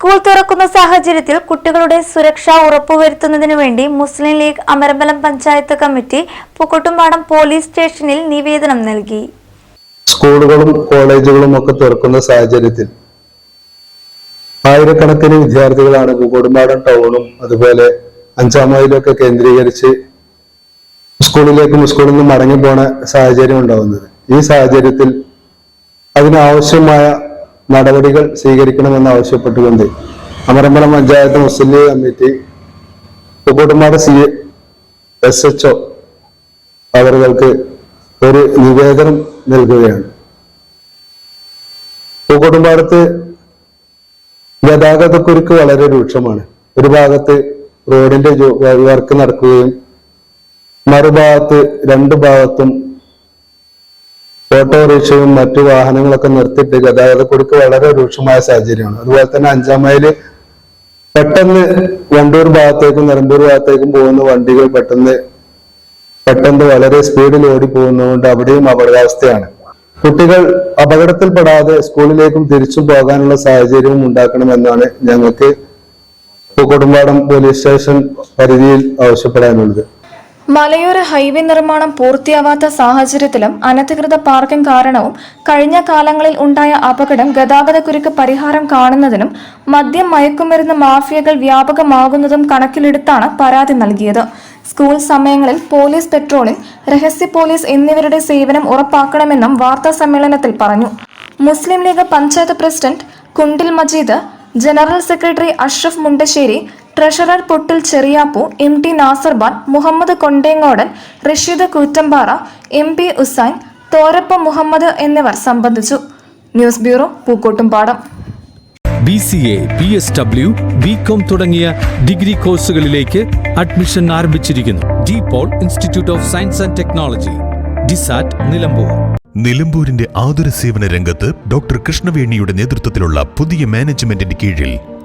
School തുറക്കുന്ന സാഹചര്യത്തിൽ കുട്ടികളുടെ സുരക്ഷ ഉറപ്പുവരുത്തുന്നതിനു വേണ്ടി Muslim League Amarambalam panchayat committee Pookkottumpadam police സ്റ്റേഷനിൽ നിവേദനം നൽകി. സ്കൂളുകളും കോളേജുകളും ഒക്കെ തുറക്കുന്ന സാഹചര്യത്തിൽ ആയിരക്കണക്കിന് വിദ്യാർത്ഥികളാണ് പൂക്കോട്ടുംപാടം ടൗണും അതുപോലെ അഞ്ചാം മൈലൊക്കെ കേന്ദ്രീകരിച്ച് സ്കൂളിലേക്കും സ്കൂളിൽ നിന്നും മടങ്ങി പോണ സാഹചര്യം ഉണ്ടാവുന്നത്. ഈ സാഹചര്യത്തിൽ അതിനാവശ്യമായ നടപടികൾ സ്വീകരിക്കണമെന്ന് ആവശ്യപ്പെട്ടുകൊണ്ട് Amarambalam panchayat Muslim League committee Pookkottumpad C S H O അവർക്ക് ഒരു നിവേദനം നൽകുകയാണ്. പൂക്കോട്ടുംപാടത്ത് ഗതാഗതക്കുരുക്ക് വളരെ രൂക്ഷമാണ്. ഒരു ഭാഗത്ത് റോഡിന്റെ വർക്ക് നടക്കുകയും മറുഭാഗത്ത് രണ്ട് ഭാഗത്തും ഓട്ടോറിക്ഷയും മറ്റു വാഹനങ്ങളൊക്കെ നിർത്തിയിട്ട് ഗതാഗത കുടുക്ക് വളരെ രൂക്ഷമായ സാഹചര്യമാണ്. അതുപോലെ തന്നെ അഞ്ചാം മൈൽ പെട്ടെന്ന് വണ്ടൂർ ഭാഗത്തേക്കും നിലമ്പൂർ ഭാഗത്തേക്കും പോകുന്ന വണ്ടികൾ പെട്ടെന്ന് പെട്ടെന്ന് വളരെ സ്പീഡിൽ ഓടി പോകുന്നതുകൊണ്ട് അവിടെയും അപകടാവസ്ഥയാണ്. കുട്ടികൾ അപകടത്തിൽപ്പെടാതെ സ്കൂളിലേക്കും തിരിച്ചു പോകാനുള്ള സാഹചര്യവും ഉണ്ടാക്കണമെന്നാണ് ഞങ്ങൾക്ക് പൂക്കോട്ടുംപാടം പോലീസ് സ്റ്റേഷൻ പരിധിയിൽ ആവശ്യപ്പെടാനുള്ളത്. മലയോര ഹൈവേ നിർമ്മാണം പൂർത്തിയാവാത്ത സാഹചര്യത്തിലും അനധികൃത പാർക്കിംഗ് കാരണവും കഴിഞ്ഞ കാലങ്ങളിൽ ഉണ്ടായ അപകടം ഗതാഗതക്കുരുക്ക് പരിഹാരം കാണുന്നതിനും മദ്യം മയക്കുമരുന്ന് മാഫിയകൾ വ്യാപകമാകുന്നതും കണക്കിലെടുത്താണ് പരാതി നൽകിയത്. സ്കൂൾ സമയങ്ങളിൽ പോലീസ് പെട്രോളിംഗ് രഹസ്യ പോലീസ് എന്നിവരുടെ സേവനം ഉറപ്പാക്കണമെന്നും വാർത്താ സമ്മേളനത്തിൽ പറഞ്ഞു. Muslim league panchayat president Kundil Majeed general secretary Ashraf Mundasseri treasurer Pottil Cheriyappu M T Nasarban Muhammad Kondengodan Rasheed Koottampara M P Usain Thorappa Muhammad എന്നിവർ സംബന്ധിച്ചു. News bureau Pookkottumpadam. B C A B S W B com തുടങ്ങിയ degree കോഴ്സുകളിലേക്ക് admission ആരംഭിച്ചിരിക്കുന്നു. De Paul Institute of Science and Technology DiSAT Nilambur. നിലമ്പൂരിന്റെ ആതുര സേവന രംഗത്ത് doctor കൃഷ്ണവേണിയുടെ നേതൃത്വത്തിലുള്ള പുതിയ മാനേജ്മെന്റിന്റെ കീഴിൽ